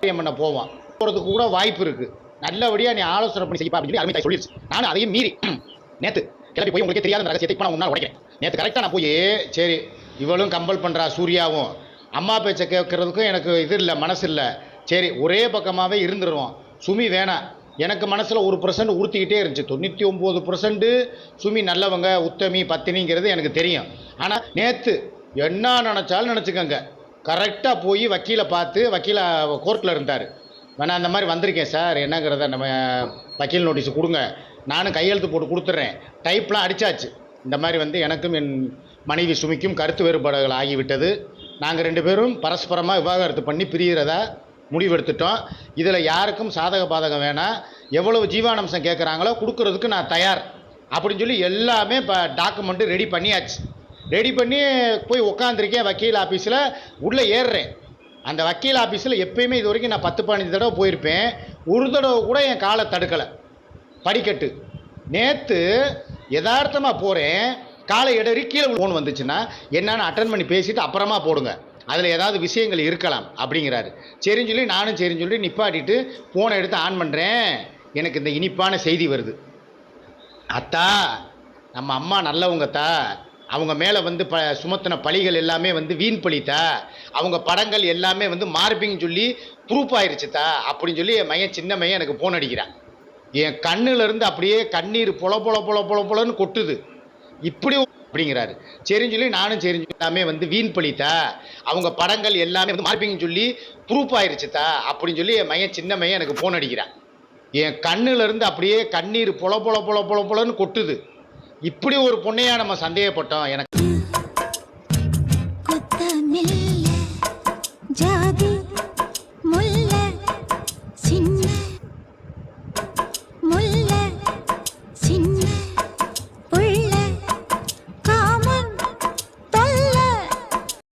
காரியம் பண்ண போவான். போகிறதுக்கு கூட வாய்ப்பு இருக்குது நல்லபடியாக நீ ஆலோசனை பண்ணி செய்ப்பா அப்படின்னு சொல்லி அருமை சொல்லிடுச்சு நானும் அதையும் மீறி நேற்று கிளம்பி போய் உங்களுக்கே தெரியாத அந்த ரகசியத்தை இப்போ நான் உன்னால் உடைக்கிறேன். நேற்று கரெக்டாக நான் போய் சரி இவளும் கம்பல் பண்ணுறா சூர்யாவும். அம்மா பேச்சை கேட்கறதுக்கும் எனக்கு இது இல்லை மனசு இல்லை. சரி ஒரே பக்கமாகவே இருந்துருவோம். சுமி வேணாம் எனக்கு மனசில் ஒரு பர்சன்ட் உறுத்திக்கிட்டே இருந்துச்சு. தொண்ணூற்றி ஒம்பது பர்சன்ட்டு சுமி நல்லவங்க உத்தமி பத்தினிங்கிறது எனக்கு தெரியும். ஆனால் நேற்று என்ன நினச்சாலும் நினச்சிக்கோங்க. கரெக்டாக போய் வக்கீலை பார்த்து வக்கீல கோர்ட்டில் இருந்தார். வேணா அந்த மாதிரி வந்திருக்கேன் சார். என்னங்கிறத நம்ம வக்கீல் நோட்டீஸ் கொடுங்க. நானும் கையெழுத்து போட்டு கொடுத்துட்றேன். டைப்லாம் அடித்தாச்சு இந்த மாதிரி வந்து எனக்கும் என் மனைவி சுமிக்கும் கருத்து வேறுபாடுகள் ஆகிவிட்டது. நாங்கள் ரெண்டு பேரும் பரஸ்பரமாக விவாகரத்து பண்ணி பிரிகிறதா முடிவெடுத்துட்டோம். இதில் யாருக்கும் சாதக பாதகம் வேணாம் எவ்வளவு ஜீவானம்சம் கேட்குறாங்களோ கொடுக்கறதுக்கு நான் தயார். அப்படின்னு சொல்லி எல்லாமே இப்போ டாக்குமெண்ட்டு ரெடி பண்ணியாச்சு. ரெடி பண்ணி போய் உக்காந்துருக்கேன் வக்கீல் ஆஃபீஸில் உள்ளே ஏறுறேன். அந்த வக்கீல் ஆஃபீஸில் எப்பயுமே இது வரைக்கும் நான் பத்து பதினஞ்சு தடவை போயிருப்பேன். ஒரு தடவை கூட என் காலை தடுக்கலை. படிக்கட்டு. நேற்று யதார்த்தமாக போகிறேன் காலை இடறி கீழே ஃபோன் வந்துச்சுன்னா என்னென்னு அட்டன் பண்ணி பேசிட்டு அப்புறமா போடுங்க. அதில் ஏதாவது விஷயங்கள் இருக்கலாம் அப்படிங்கிறாரு. சரின்னு சொல்லி நானும் சரின்னு சொல்லி நிப்பாட்டிட்டு ஃபோனை எடுத்து ஆன் பண்ணுறேன் எனக்கு இந்த இனிப்பான செய்தி வருது. அத்தா நம்ம அம்மா நல்லவங்கத்தா அவங்க மேலே வந்து ப சுமத்தின பழிகள் எல்லாமே வந்து வீண் பழித்தா அவங்க படங்கள் எல்லாமே வந்து மார்பிங் சொல்லி ப்ரூஃப் ஆயிருச்சுத்தா அப்படின்னு சொல்லி என் மையன் சின்ன மையன் எனக்கு ஃபோன் அடிக்கிறான். என் கண்ணுலேருந்து அப்படியே கண்ணீர் பொல பொல பொல பொல பொலன்னு கொட்டுது. இப்படி அப்படிங்கிறாரு. சரின்னு சொல்லி நானும் சரின்னு சொல்லி எல்லாமே வந்து வீண் பழித்தா அவங்க படங்கள் எல்லாமே வந்து மார்பிங் சொல்லி ப்ரூஃப் ஆயிருச்சுத்தா அப்படின்னு சொல்லி என் மையன் சின்ன மையன் எனக்கு ஃபோன் அடிக்கிறான். என் கண்ணுலேருந்து அப்படியே கண்ணீர் பொல பொல பொல பொல பொலன்னு கொட்டுது. இப்படி ஒரு பொண்ணையா நம்ம சந்தேகப்பட்டோம் எனக்கு